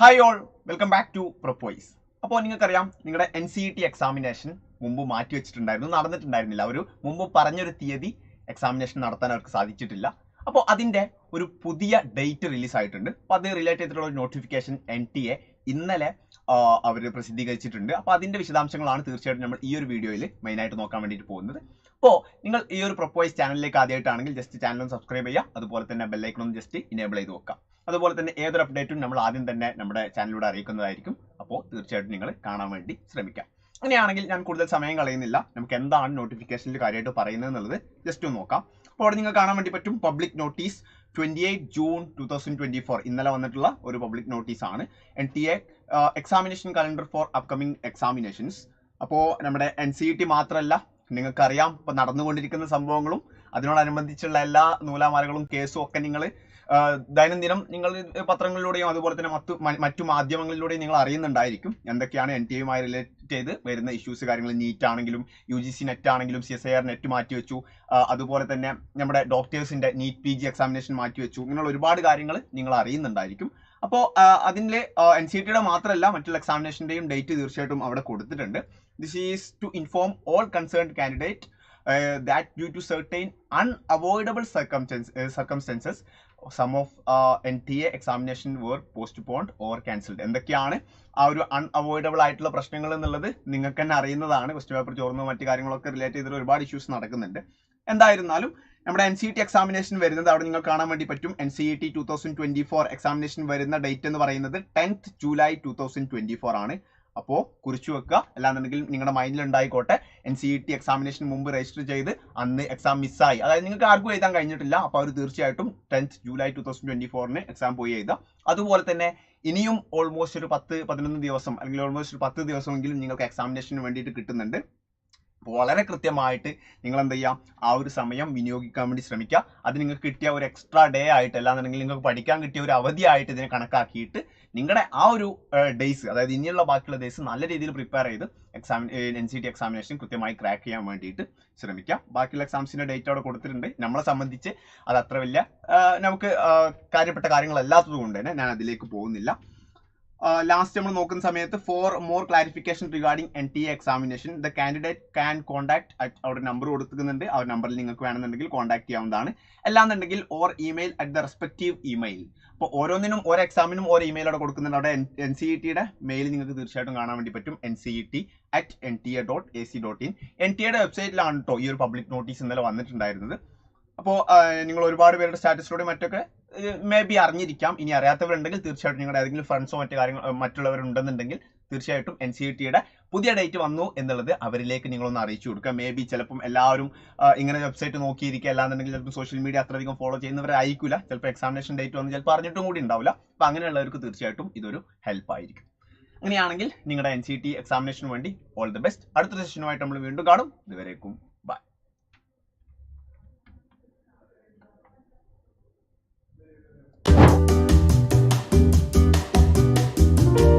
Hi all welcome back to പ്രൊപ്പോയ്സ് അപ്പോൾ നിങ്ങൾക്കറിയാം നിങ്ങളുടെ എൻ സി ടി എക്സാമിനേഷൻ മുമ്പ് മാറ്റി വെച്ചിട്ടുണ്ടായിരുന്നു നടന്നിട്ടുണ്ടായിരുന്നില്ല. അവർ മുമ്പ് പറഞ്ഞൊരു തീയതി എക്സാമിനേഷൻ നടത്താൻ അവർക്ക് സാധിച്ചിട്ടില്ല. അപ്പോൾ അതിന്റെ ഒരു പുതിയ ഡേറ്റ് റിലീസ് ആയിട്ടുണ്ട്. അപ്പോൾ അത് റിലേറ്റ് ചെയ്തിട്ടുള്ള ഒരു നോട്ടിഫിക്കേഷൻ എൻ ടി എ ഇന്നലെ അവർ പ്രസിദ്ധീകരിച്ചിട്ടുണ്ട്. അപ്പോൾ അതിന്റെ വിശദാംശങ്ങളാണ് തീർച്ചയായിട്ടും നമ്മൾ ഈ ഒരു വീഡിയോയിൽ മെയിനായിട്ട് നോക്കാൻ വേണ്ടിയിട്ട് പോകുന്നത്. അപ്പോൾ നിങ്ങൾ ഈ ഒരു പ്രൊപ്പോസ് ചാനലിലേക്ക് ആദ്യമായിട്ടാണെങ്കിൽ ജസ്റ്റ് ഒന്ന് സബ്സ്ക്രൈബ് ചെയ്യുക. അതുപോലെ തന്നെ ബെല്ലൈക്കണും ജസ്റ്റ് ഇനേബിൾ ചെയ്ത് വെക്കാം അതുപോലെ തന്നെ ഏതൊരു അപ്ഡേറ്റും നമ്മൾ ആദ്യം തന്നെ നമ്മുടെ ചാനലിലൂടെ അറിയിക്കുന്നതായിരിക്കും. അപ്പോൾ തീർച്ചയായിട്ടും നിങ്ങൾ കാണാൻ വേണ്ടി ശ്രമിക്കാം അങ്ങനെയാണെങ്കിൽ ഞാൻ കൂടുതൽ സമയം കളയുന്നില്ല. നമുക്ക് എന്താണ് നോട്ടിഫിക്കേഷനിൽ കാര്യമായിട്ട് പറയുന്നത് എന്നുള്ളത് ജസ്റ്റ് ഒന്ന് നോക്കാം. അപ്പോൾ അവിടെ നിങ്ങൾക്ക് കാണാൻ വേണ്ടി പറ്റും public notice twenty eight June two thousand twenty four ഇന്നലെ വന്നിട്ടുള്ള ഒരു പബ്ലിക് നോട്ടീസ് ആണ്. N T A examination calendar for upcoming examinations അപ്പോൾ നമ്മുടെ എൻ സി ടി മാത്രമല്ല നിങ്ങൾക്കറിയാം ഇപ്പൊ നടന്നുകൊണ്ടിരിക്കുന്ന സംഭവങ്ങളും അതിനോടനുബന്ധിച്ചുള്ള എല്ലാ നൂലാമാലകളും കേസും ഒക്കെ നിങ്ങൾ ദൈനംദിനം നിങ്ങൾ പത്രങ്ങളിലൂടെയും അതുപോലെ തന്നെ മറ്റു മറ്റു മാധ്യമങ്ങളിലൂടെയും നിങ്ങൾ അറിയുന്നുണ്ടായിരിക്കും എന്തൊക്കെയാണ് എൻ ടി എയുമായി റിലേറ്റ് ചെയ്ത് വരുന്ന ഇഷ്യൂസ് കാര്യങ്ങൾ നീറ്റ് ആണെങ്കിലും യു ജി സി നെറ്റ് ആണെങ്കിലും C S I R net മാറ്റി വെച്ചു അതുപോലെ തന്നെ നമ്മുടെ ഡോക്ടേഴ്സിന്റെ നീറ്റ് പി ജി എക്സാമിനേഷൻ മാറ്റി വെച്ചു ഇങ്ങനെയുള്ള ഒരുപാട് കാര്യങ്ങൾ നിങ്ങൾ അറിയുന്നുണ്ടായിരിക്കും. അപ്പോൾ അതിന്റെ എൻ സി ടിയുടെ മാത്രമല്ല മറ്റുള്ള എക്സാമിനേഷന്റെയും ഡേറ്റ് തീർച്ചയായിട്ടും അവിടെ കൊടുത്തിട്ടുണ്ട്. This is to inform all concerned candidate that due to certain unavoidable circumstances some of N T A examination were postponed or cancelled എന്തൊക്കെയാണ് ആ ഒരു അൺഅവോയ്ഡബിൾ ആയിട്ടുള്ള പ്രശ്നങ്ങൾ എന്നുള്ളത്? നിങ്ങൾക്ക് തന്നെ അറിയുന്നതാണ്. ക്വസ്റ്റ്യൻ പേപ്പർ ചോർന്നു മറ്റു കാര്യങ്ങളൊക്കെ റിലേറ്റ് ചെയ്തിട്ട് ഒരുപാട് ഇഷ്യൂസ് നടക്കുന്നുണ്ട്. എന്തായിരുന്നാലും നമ്മുടെ എൻ സി ടി എക്സാമിനേഷൻ വരുന്നത് അവിടെ നിങ്ങൾ കാണാൻ വേണ്ടി പറ്റും. N C T two thousand twenty four examination വരുന്ന ഡേറ്റ് എന്ന് പറയുന്നത് tenth July two thousand twenty four ആണ്. അപ്പോൾ കുറിച്ചു വെക്കുക. അല്ലാന്നുണ്ടെങ്കിൽ നിങ്ങളുടെ മൈൻഡിൽ ഉണ്ടായിക്കോട്ടെ. എൻ സി ടി എക്സാമിനേഷൻ മുമ്പ് രജിസ്റ്റർ ചെയ്ത് അന്ന് എക്സാം മിസ്സായി അതായത് നിങ്ങൾക്ക് ആർക്കും എഴുതാൻ കഴിഞ്ഞിട്ടില്ല. അപ്പോൾ അവർ തീർച്ചയായിട്ടും tenth July two thousand twenty ഫോറിന് exam പോയി എഴുതാം അതുപോലെ തന്നെ ഇനിയും ഓൾമോസ്റ്റ് ഒരു പത്ത് പതിനൊന്ന് ദിവസം അല്ലെങ്കിൽ ഓൾമോസ്റ്റ് ഒരു പത്ത് ദിവസമെങ്കിലും നിങ്ങൾക്ക് എക്സാമിനേഷന് വേണ്ടിയിട്ട് കിട്ടുന്നുണ്ട്. വളരെ കൃത്യമായിട്ട് നിങ്ങൾ എന്ത് ചെയ്യാം? ആ ഒരു സമയം വിനിയോഗിക്കാൻ വേണ്ടി ശ്രമിക്കുക. അത് നിങ്ങൾക്ക് കിട്ടിയ ഒരു എക്സ്ട്രാ ഡേ ആയിട്ട് അല്ലാന്നുണ്ടെങ്കിൽ നിങ്ങൾക്ക് പഠിക്കാൻ കിട്ടിയ ഒരു അവധിയായിട്ട് ഇതിനെ കണക്കാക്കിയിട്ട് നിങ്ങളുടെ ആ ഒരു ഡേയ്സ് അതായത് ഇനിയുള്ള ബാക്കിയുള്ള ഡേയ്സ് നല്ല രീതിയിൽ പ്രിപ്പയർ ചെയ്ത് exam N C T examination കൃത്യമായി ക്രാക്ക് ചെയ്യാൻ വേണ്ടിയിട്ട് ശ്രമിക്കാം ബാക്കിയുള്ള എക്സാംസിന്റെ ഡേറ്റ് അവിടെ കൊടുത്തിട്ടുണ്ട്. നമ്മളെ സംബന്ധിച്ച് അത് അത്ര വലിയ നമുക്ക് കാര്യപ്പെട്ട കാര്യങ്ങളല്ലാത്തത് കൊണ്ട് തന്നെ ഞാൻ അതിലേക്ക് പോകുന്നില്ല. ലാസ്റ്റ് നമ്മൾ നോക്കുന്ന സമയത്ത് for more clarification regarding N T examination the candidate can contact at അവിടെ നമ്പർ കൊടുക്കുന്നുണ്ട് ആ നമ്പറിൽ നിങ്ങൾക്ക് വേണമെന്നുണ്ടെങ്കിൽ കോൺടാക്ട് ചെയ്യാവുന്നതാണ്. അല്ലാന്നുണ്ടെങ്കിൽ or email at the respective email അപ്പോൾ ഓരോന്നിനും ഓരോ എക്സാമിനും ഓരോ ഇമെയിൽ അവിടെ കൊടുക്കുന്നുണ്ട്. അവിടെ എൻ സി ഇ ടിയുടെ മെയിൽ നിങ്ങൾക്ക് തീർച്ചയായിട്ടും കാണാൻ വേണ്ടി പറ്റും. N C E T at N T A dot A C dot in N T എയുടെ വെബ്സൈറ്റിലാണ് കേട്ടോ ഈ ഒരു പബ്ലിക് നോട്ടീസ് ഇന്നലെ വന്നിട്ടുണ്ടായിരുന്നത്. അപ്പോൾ നിങ്ങൾ ഒരുപാട് പേരുടെ സ്റ്റാറ്റസിലൂടെ മറ്റൊക്കെ മേ ബി അറിഞ്ഞിരിക്കാം. ഇനി അറിയാത്തവരുണ്ടെങ്കിൽ തീർച്ചയായിട്ടും നിങ്ങളുടെ ഏതെങ്കിലും ഫ്രണ്ട്സോ മറ്റു കാര്യങ്ങൾ മറ്റുള്ളവരുണ്ടെന്നുണ്ടെങ്കിൽ തീർച്ചയായിട്ടും എൻ സി ടിയുടെ പുതിയ ഡേറ്റ് വന്നു എന്നുള്ളത് അവരിലേക്ക് നിങ്ങളൊന്ന് അറിയിച്ചു കൊടുക്കുക. മേ ബി ചിലപ്പം എല്ലാവരും ഇങ്ങനെ വെബ്സൈറ്റ് നോക്കിയിരിക്കുക. അല്ലാന്നുണ്ടെങ്കിൽ ചിലപ്പോൾ സോഷ്യൽ മീഡിയ അത്രയധികം ഫോളോ ചെയ്യുന്നവരായിരിക്കില്ല ചിലപ്പോൾ എക്സാമിനേഷൻ ഡേറ്റ് വന്ന് ചിലപ്പോൾ അറിഞ്ഞിട്ടും കൂടി ഉണ്ടാവില്ല. അപ്പോൾ അങ്ങനെയുള്ളവർക്ക് തീർച്ചയായിട്ടും ഇതൊരു ഹെൽപ്പ് ആയിരിക്കും. അങ്ങനെയാണെങ്കിൽ നിങ്ങളുടെ എൻ സി ടി എക്സാമിനേഷന് വേണ്ടി ഓൾ ദി ബെസ്റ്റ് അടുത്ത സെഷനുമായിട്ട് നമ്മൾ വീണ്ടും കാണും. ഇതുവരേക്കും